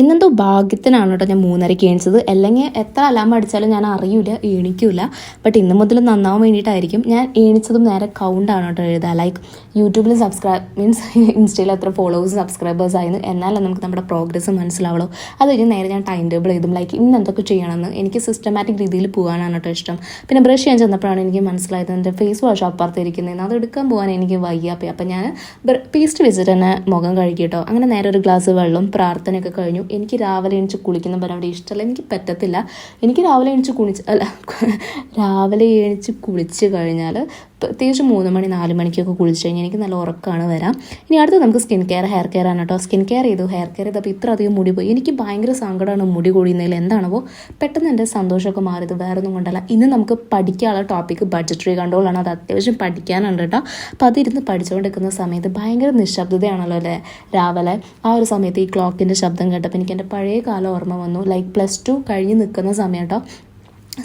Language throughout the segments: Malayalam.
ഇന്നെന്തോ ഭാഗ്യത്തിനാണ് കേട്ടോ ഞാൻ മൂന്നരയ്ക്ക് എണിച്ചത്. അല്ലെങ്കിൽ എത്ര അലാം അടിച്ചാലും ഞാൻ അറിയില്ല എണിക്കില്ല ബട്ട് ഇന്ന് മുതൽ നന്നാവാൻ വേണ്ടിയിട്ടായിരിക്കും ഞാൻ എണിച്ചതും നേരെ കൗണ്ടാണ് കേട്ടോ എഴുതുക. ലൈക്ക് യൂട്യൂബിൽ സബ്സ്ക്രൈബ് മീൻസ് ഇൻസ്റ്റയിൽ എത്ര ഫോളോവേഴ്സ് സബ്സ്ക്രൈബേഴ്സ് ആയിരുന്നു. എന്നാലും നമുക്ക് നമ്മുടെ പ്രോഗ്രസ് മനസ്സിലാവുള്ളൂ. അത് കഴിഞ്ഞ് നേരെ ഞാൻ ടൈം ടേബിൾ എഴുതും. ലൈക്ക് ഇന്ന് എന്തൊക്കെ ചെയ്യണമെന്ന്. എനിക്ക് സിസ്റ്റമാറ്റിക് രീതിയിൽ പോകാനാണ് കേട്ടോ ഇഷ്ടം. പിന്നെ ബ്രഷ് ചെയ്യാൻ ചെന്നപ്പോഴാണ് എനിക്ക് മനസ്സിലായത് എന്റെ ഫേസ് വാഷ് അപ്പുറത്തിരിക്കുന്നതെന്ന് അത് എടുക്കാൻ പോകാൻ എനിക്ക് വയ്യാപ്പേ. അപ്പം ഞാൻ പേസ്റ്റ് വെച്ചിട്ട് തന്നെ മുഖം കഴുകി കേട്ടോ അങ്ങനെ നേരെ ഒരു ഗ്ലാസ് വെള്ളം പ്രാർത്ഥനയൊക്കെ കഴിഞ്ഞു. എനിക്ക് രാവിലെ എണിച്ച് കുളിക്കുന്ന പരിപാടി ഇഷ്ടമല്ല. എനിക്ക് പറ്റത്തില്ല. എനിക്ക് രാവിലെ എണിച്ച് കുളിച്ച് അല്ല രാവിലെ എണിച്ച് കുളിച്ച് കഴിഞ്ഞാൽ പ്രത്യേകിച്ച് മൂന്ന് മണി നാല് മണിക്കൊക്കെ കുളിച്ച് കഴിഞ്ഞാൽ എനിക്ക് നല്ല ഉറക്കമാണ് വരാം. ഇനി അടുത്ത് നമുക്ക് സ്കിൻ കെയർ ഹെയർ കെയർ ആണ് കേട്ടോ. സ്കിൻ കെയർ ചെയ്തു ഹെയർ കെയർ ചെയ്തപ്പോൾ ഇത്ര അധികം മുടി പോയി. എനിക്ക് ഭയങ്കര സങ്കടമാണ് മുടി കൊഴിയുന്നതിൽ. എന്താണോ പെട്ടെന്ന് എന്റെ സന്തോഷമൊക്കെ മാറിയത്. വേറെ ഒന്നും കൊണ്ടല്ല. ഇന്ന് നമുക്ക് പഠിക്കാനുള്ള ടോപ്പിക്ക് ബഡ്ജറ്ററി കൺട്രോൾ ആണ്. അത് അത്യാവശ്യം പഠിക്കാനുണ്ട് കേട്ടോ. അപ്പോൾ അതിരുന്ന് പഠിച്ചുകൊണ്ടിരിക്കുന്ന സമയത്ത് ഭയങ്കര നിശബ്ദതയാണല്ലോ അല്ലേ? രാവിലെ ആ ഒരു സമയത്ത് ഈ ക്ലോക്കിന്റെ ശബ്ദം കേട്ടപ്പോൾ എനിക്ക് എന്റെ പഴയ കാലം ഓർമ്മ വന്നു. ലൈക്ക് പ്ലസ് ടു കഴിഞ്ഞ് നിൽക്കുന്ന സമയം കേട്ടോ.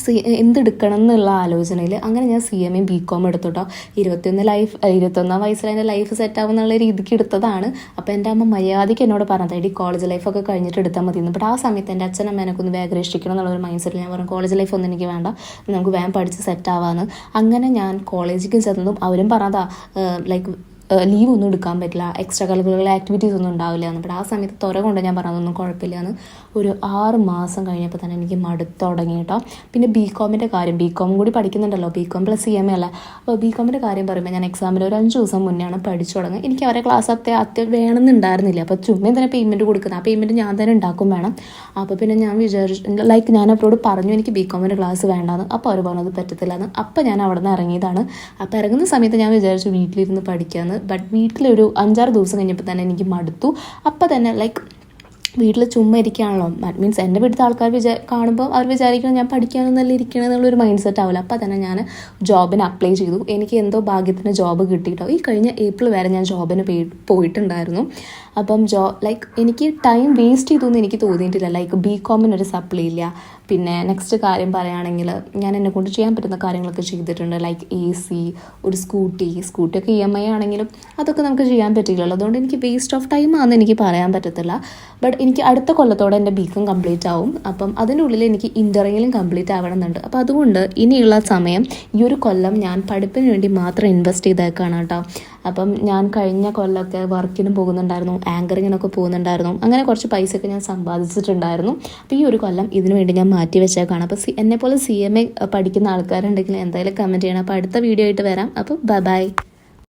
സി എന്തെടുക്കണം എന്നുള്ള ആലോചനയിൽ അങ്ങനെ ഞാൻ C M A B com എടുത്തു കേട്ടോ ഇരുപത്തിയൊന്ന് ലൈഫ് ഇരുപത്തൊന്നാം വയസ്സിൽ എന്റെ ലൈഫ് സെറ്റ് ആവും എന്നുള്ള രീതിക്ക് എടുത്തതാണ്. അപ്പോൾ എന്റെ അമ്മ മര്യാദയ്ക്ക് എന്നോട് പറഞ്ഞത് എടി കോളേജ് ലൈഫൊക്കെ കഴിഞ്ഞിട്ട് എടുത്താൽ മതി. ബട്ട് ആ സമയത്ത് എന്റെ അച്ഛനും അമ്മ ഒന്ന് രക്ഷിക്കണം എന്നുള്ളൊരു മൈൻഡ് സെറ്റിൽ ഞാൻ പറഞ്ഞു കോളേജ് ലൈഫ് ഒന്നും എനിക്ക് വേണ്ട. നമുക്ക് വേഗം പഠിച്ച് സെറ്റ് ആവാന്ന്. അങ്ങനെ ഞാൻ കോളേജിലേക്ക് ചെന്നതും അവരും പറഞ്ഞതാ ലൈക്ക് ലീവ് ഒന്നും എടുക്കാൻ പറ്റില്ല. എക്സ്ട്രാ കരിക്കുലർ ആക്ടിവിറ്റീസ് ഒന്നും ഉണ്ടാവില്ല എന്ന്. ബട്ട് ആ സമയത്ത് തുറ കൊണ്ട് ഞാൻ പറഞ്ഞതൊന്നും കുഴപ്പമില്ല എന്ന് ഒരു ആറ് മാസം കഴിഞ്ഞപ്പോൾ തന്നെ എനിക്ക് മടുത്ത് തുടങ്ങി കേട്ടോ. പിന്നെ ബി കോമിന്റെ കാര്യം ബി കോം കൂടി പഠിക്കുന്നുണ്ടല്ലോ. B com plus C M A അല്ല? അപ്പോൾ ബി കോമിന്റെ കാര്യം പറയുമ്പോൾ ഞാൻ എക്സാമിൽ ഒരു അഞ്ച് ദിവസം മുന്നെയാണ് പഠിച്ചു തുടങ്ങുന്നത്. എനിക്ക് അവരെ ക്ലാസ് അത്യ അത്യ വേണമെന്നുണ്ടായിരുന്നില്ല. അപ്പോൾ ചുമ്മേ തന്നെ പേയ്മെന്റ് കൊടുക്കുന്നത്. ആ പേയ്മെന്റ് ഞാൻ തന്നെ ഉണ്ടാക്കും വേണം. അപ്പോൾ പിന്നെ ഞാൻ വിചാരിച്ചു ലൈക്ക് ഞാൻ അവരോട് പറഞ്ഞു എനിക്ക് ബി കോമിന്റെ ക്ലാസ് വേണ്ടാന്ന്. അപ്പോൾ അവർ പറഞ്ഞത് പറ്റത്തില്ല എന്ന് അപ്പോൾ ഞാൻ അവിടെ നിന്ന് ഇറങ്ങിയതാണ്. അപ്പോൾ ഇറങ്ങുന്ന സമയത്ത് ഞാൻ വിചാരിച്ചു വീട്ടിലിരുന്ന് പഠിക്കാമെന്ന് ബട്ട് വീട്ടിലൊരു അഞ്ചാറ് ദിവസം കഴിഞ്ഞപ്പോൾ തന്നെ എനിക്ക് മടുത്തു. അപ്പോൾ തന്നെ ലൈക്ക് വീട്ടിൽ ചുമ്മാ ഇരിക്കുകയാണല്ലോ ദാറ്റ് മീൻസ് എന്റെ വീട്ടിലത്തെ ആൾക്കാർ വിചാ കാണുമ്പോൾ അവർ വിചാരിക്കണം ഞാൻ പഠിക്കാനൊന്നല്ല ഇരിക്കണം എന്നുള്ളൊരു മൈൻഡ് സെറ്റ് ആവില്ല. അപ്പോൾ തന്നെ ഞാൻ ജോബിന് അപ്ലൈ ചെയ്തു. എനിക്ക് എന്തോ ഭാഗ്യത്തിന് ജോബ് കിട്ടിയിട്ടോ ഈ കഴിഞ്ഞ ഏപ്രിൽ വരെ ഞാൻ ജോബിന് പോയിട്ടുണ്ടായിരുന്നു. അപ്പം ജോ ലൈക്ക് എനിക്ക് ടൈം വേസ്റ്റ് ചെയ്തു എന്ന് എനിക്ക് തോന്നിയിട്ടില്ല. ലൈക്ക് ബി കോമിനൊരു സപ്ലൈ ഇല്ല. പിന്നെ നെക്സ്റ്റ് കാര്യം പറയുകയാണെങ്കിൽ ഞാൻ എന്നെ കൊണ്ട് ചെയ്യാൻ പറ്റുന്ന കാര്യങ്ങളൊക്കെ ചെയ്തിട്ടുണ്ട്. ലൈക്ക് എ സി ഒരു സ്കൂട്ടി സ്കൂട്ടിയൊക്കെ ഇ എം ഐ ആണെങ്കിലും അതൊക്കെ നമുക്ക് ചെയ്യാൻ പറ്റില്ലല്ലോ. അതുകൊണ്ട് എനിക്ക് വേസ്റ്റ് ഓഫ് ടൈം ആണെന്ന് എനിക്ക് പറയാൻ പറ്റത്തില്ല. ബട്ട് എനിക്ക് അടുത്ത കൊല്ലത്തോടെ എന്റെ ബീക്കം കംപ്ലീറ്റ് ആവും. അപ്പം അതിനുള്ളിൽ എനിക്ക് ഇന്ററിങ്ങിലും കംപ്ലീറ്റ് ആവണമെന്നുണ്ട്. അപ്പോൾ അതുകൊണ്ട് ഇനിയുള്ള സമയം ഈ ഒരു കൊല്ലം ഞാൻ പഠിപ്പിന് വേണ്ടി മാത്രം ഇൻവെസ്റ്റ് ചെയ്തേക്കാണ് കേട്ടോ. അപ്പം ഞാൻ കഴിഞ്ഞ കൊല്ലമൊക്കെ വർക്കിനും പോകുന്നുണ്ടായിരുന്നു. ആങ്കറിങ്ങിനൊക്കെ പോകുന്നുണ്ടായിരുന്നു. അങ്ങനെ കുറച്ച് പൈസയൊക്കെ ഞാൻ സമ്പാദിച്ചിട്ടുണ്ടായിരുന്നു. അപ്പോൾ ഈ ഒരു കൊല്ലം ഇതിനു വേണ്ടി ഞാൻ മാറ്റി വെച്ചേക്കാണ് അപ്പോൾ സി എന്നെപ്പോലെ സി എം എ പഠിക്കുന്ന ആൾക്കാരുണ്ടെങ്കിൽ എന്തായാലും കമന്റ് ചെയ്യണം. അപ്പോൾ അടുത്ത വീഡിയോ ആയിട്ട് വരാം. അപ്പോൾ ബൈ